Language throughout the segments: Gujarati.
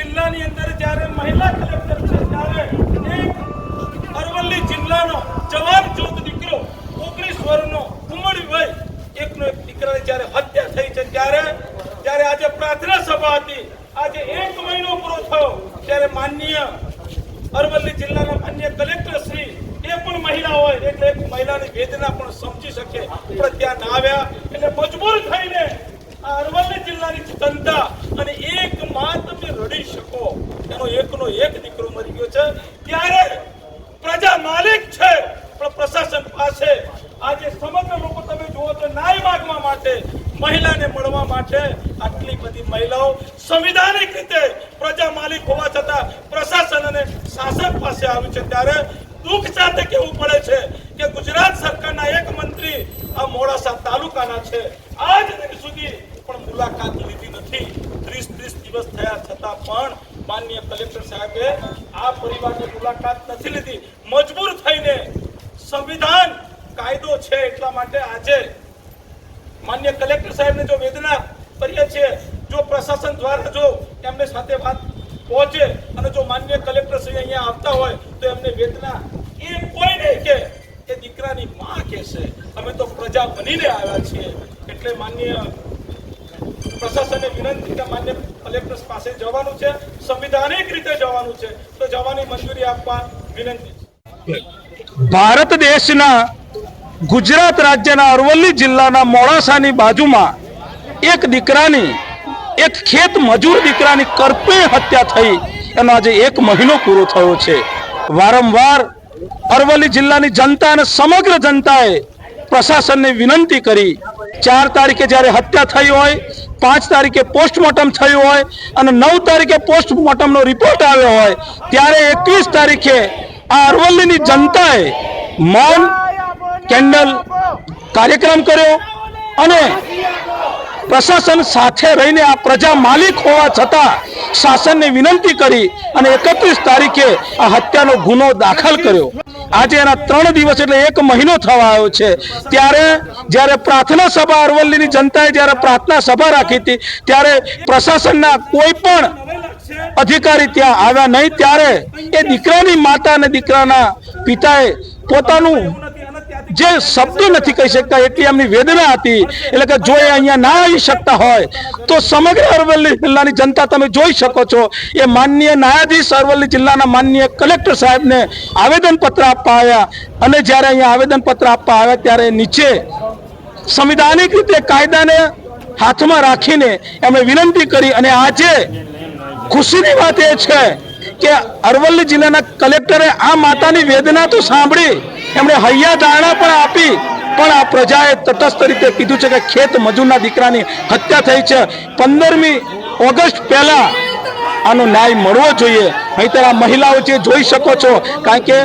જિલ્લાની અંદર જ્યારે મહિલા કલેક્ટર છે, ત્યારે એક અરવલ્લી જિલ્લાનો જવાન જોત દીકરો ઓગણીસ વર્ષનો ઉંમરી એકનો એક દીકરાની જ્યારે હત્યા થઈ છે, ત્યારે ત્યારે આજે પ્રાર્થના સભા હતી. આજે એક મહિનો પૂરો થયો, ત્યારે માનનીય અરવલ્લી જિલ્લાના માન્ય કલેક્ટર શ્રી, એ પણ મહિલા હોય, એટલે એક મહિલાની વેદના પણ સમજી શકે પણ ત્યાં ના આવ્યા એટલે મજબૂર થઈને આ અરવલ્લી જિલ્લાની જનતા અને એક માં તમે રડી શકો એનો એકનો એક દીકરો મરી ગયો છે, ત્યારે પ્રજા માલિક છે, પણ પ્રશાસન પાસે આજે સમગ્ર લોકો તમે જુઓ તો ન્યાય માગવા માટે, મહિલાને મળવા માટે આટલી બધી મહિલાઓ સંવિધાનિક રીતે પ્રજા માલિક હોવા છતાં પ્રશાસન અને શાસક પાસે આવ્યું છે. ત્યારે દુઃખ સાથે કહેવું પડે છે કે ગુજરાત સરકારના એક મંત્રી આ મોડાસા તાલુકાના છે. આજ સુધી પણ મુલાકાત લીધી નથી ત્રીસ ત્રીસ દિવસ થયા છતાં પણ માનનીય કલેક્ટર સાહેબે આ પરિવારની મુલાકાત નથી લીધી. મજબૂર થઈને સંવિધાન કાયદો છે એટલા માટે આજે માન્ય કલેક્ટર સાહેબને જો વેદના કરીએ છીએ, જો પ્રશાસન દ્વારા જો એમને સાથે વાત પહોંચે અને જો માન્ય કલેક્ટર શ્રી અહીંયા આવતા હોય, તો એમને વેદના એ કોઈ નહીં કે એ દીકરાની માં કહેશે. અમે તો પ્રજા બનીને આવ્યા છીએ. એટલે માન્ય પ્રશાસને વિનંતી માન્ય કલેક્ટર પાસે જવાનું છે, સંવિધાનિક રીતે જવાનું છે, તો જવાની મંજૂરી આપવા વિનંતી ભારત દેશના ગુજરાત રાજ્યના અરવલ્લી જિલ્લાના મોડાસાની બાજુમાં એક દીકરાની, એક ખેત મજૂર દીકરાની કરપે હત્યા થઈ, એનો આજે એક મહિનો પૂરો થયો છે. વારંવાર અરવલ્લી જિલ્લાની જનતા અને સમગ્ર જનતાએ પ્રશાસનને વિનંતી કરી, ચાર તારીખે જ્યારે હત્યા થઈ હોય પાંચ તારીખે પોસ્ટમોર્ટમ થયું હોય અને નવ તારીખે પોસ્ટમોર્ટમનો રિપોર્ટ આવ્યો હોય, ત્યારે એકવીસ તારીખે આ અરવલ્લીની જનતાએ મૌન કેન્ડલ કાર્યક્રમ કર્યો અને પ્રશાસન સાથે રહીને આ પ્રજા માલિક હોવા છતાં શાસનને વિનંતી કરી અને એકત્રીસ તારીખે આ હત્યાનો ગુનો દાખલ કર્યો. આજે એના ત્રણ દિવસ એટલે એક મહિનો થવા આવ્યો છે. ત્યારે જ્યારે પ્રાર્થના સભા અરવલ્લીની જનતાએ જ્યારે પ્રાર્થના સભા રાખી હતી, ત્યારે પ્રશાસનના કોઈ પણ અધિકારી ત્યાં આવ્યા નહીં. ત્યારે એ દીકરાની માતા અને દીકરાના પિતાએ પોતાનું જે શબ્દો નથી કહી શકતા, એટલી એમની વેદના હતી. એટલે કે જો એ અહીંયા ના આવી શકતા હોય, તો સમગ્ર અરવલ્લી જિલ્લાની જનતા તમે જોઈ શકો છો. એ માનનીય ન્યાયાધીશ અરવલ્લી જિલ્લાના માનનીય કલેક્ટર સાહેબને આવેદનપત્ર આપવા આવ્યા. અને જ્યારે અહીંયા આવેદનપત્ર આપવા આવ્યા, ત્યારે નીચે સંવિધાનિક રીતે કાયદાને હાથમાં રાખીને એમણે વિનંતી કરી. અને આજે ખુશીની વાત એ છે કે અરવલ્લી જિલ્લાના કલેક્ટરે આ માતાની વેદના તો સાંભળી. એમણે હૈયા દાણા પણ આપી. પણ આ પ્રજાએ તટસ્થ રીતે કીધું છે કે ખેત મજૂરના દીકરાની હત્યા થઈ છે. પંદરમી ઓગસ્ટ પહેલા આનો ન્યાય મળવો જોઈએ. નહીતર આ મહિલાઓ જે જોઈ શકો છો, કારણ કે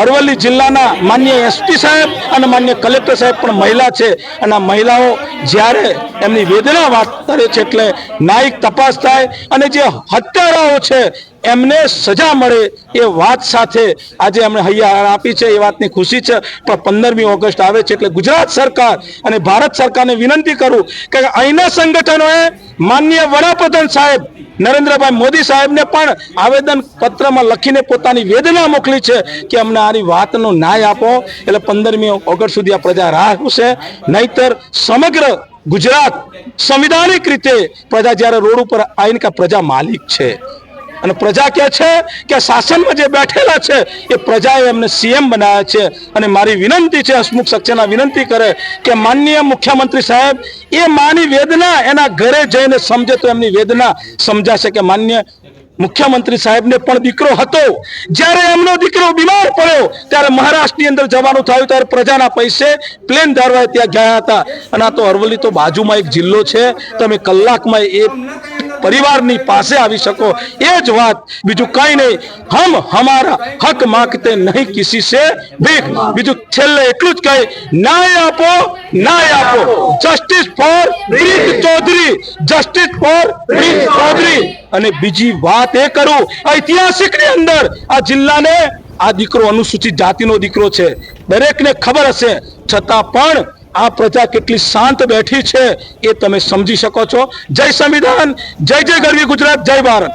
અરવલ્લી જિલ્લાના માન્ય એસપી સાહેબ અને માન્ય કલેક્ટર સાહેબ પણ મહિલા છે. અને આ મહિલાઓ જ્યારે એમની વેદના વાત કરે છે એટલે ન્યાયિક તપાસ થાય અને જે હત્યારાઓ છે એમને સજા મળે એ વાત સાથે આજે એમણે હૈયા આપી છે, એ વાતની ખુશી છે. પણ પંદરમી ઓગસ્ટ આવે છે એટલે ગુજરાત સરકાર અને ભારત સરકારને વિનંતી કરું કે અહીંના સંગઠનોએ માન્ય વડાપ્રધાન સાહેબ નરેન્દ્રભાઈ મોદી સાહેબને પણ આવેદન પત્રમાં લખીને પોતાની વેદના મોકલી છે કે અમને આની વાતનો ન્યાય આપો. એટલે પંદરમી ઓગસ્ટ સુધી આ પ્રજા રાહ છે નહીતર સમગ્ર ગુજરાત સંવિધાનિક રીતે પ્રજા જ્યારે રોડ ઉપર આવીને કે પ્રજા માલિક છે. અને પ્રજા કહે છે કે શાસનમાં જે બેઠેલા છે, એ પ્રજાએ એમને સીએમ બનાવ્યા છે. અને મારી વિનંતી છે, હસમુખ સક્સેના વિનંતી કરે કે માનનીય મુખ્યમંત્રી સાહેબ, એ માની વેદના એના ઘરે જઈને સમજે તો એમની વેદના સમજાશે કે માન્ય મુખ્યમંત્રી સાહેબને પણ દીકરો હતો. જ્યારે એમનો દીકરો બીમાર પડ્યો, ત્યારે મહારાષ્ટ્રની અંદર જવાનું થયું, ત્યારે પ્રજાના પૈસે પ્લેન ધારવાએ ત્યાં ગયા હતા. અને આ તો અરવલ્લી તો બાજુમાં એક જિલ્લો છે. તમે કલાકમાં એ પરિવારની પાસે આવી શકો. એ જ વાત. બીજું કઈ નહીં. હમ હમારા હક માંગતે નહીં કિસી સે ભીખ બીજું છેલ્લે એટલું જ કહી, ન્યાય આપો ન્યાય આપો. Justice for Preet Chaudhary. Justice for Preet Chaudhary. અને બીજી વાત એ કરું ઐતિહાસિકની અંદર આ જિલ્લાને આ દીકરો અનુસૂચિત જાતિનો દીકરો છે. દરેકને ખબર હશે. છતાં પણ આ પ્રજા કેટલી શાંત બેઠી છે એ તમે સમજી શકો છો. જય સંવિધાન, જય જય ગરવી ગુજરાત, જય ભારત.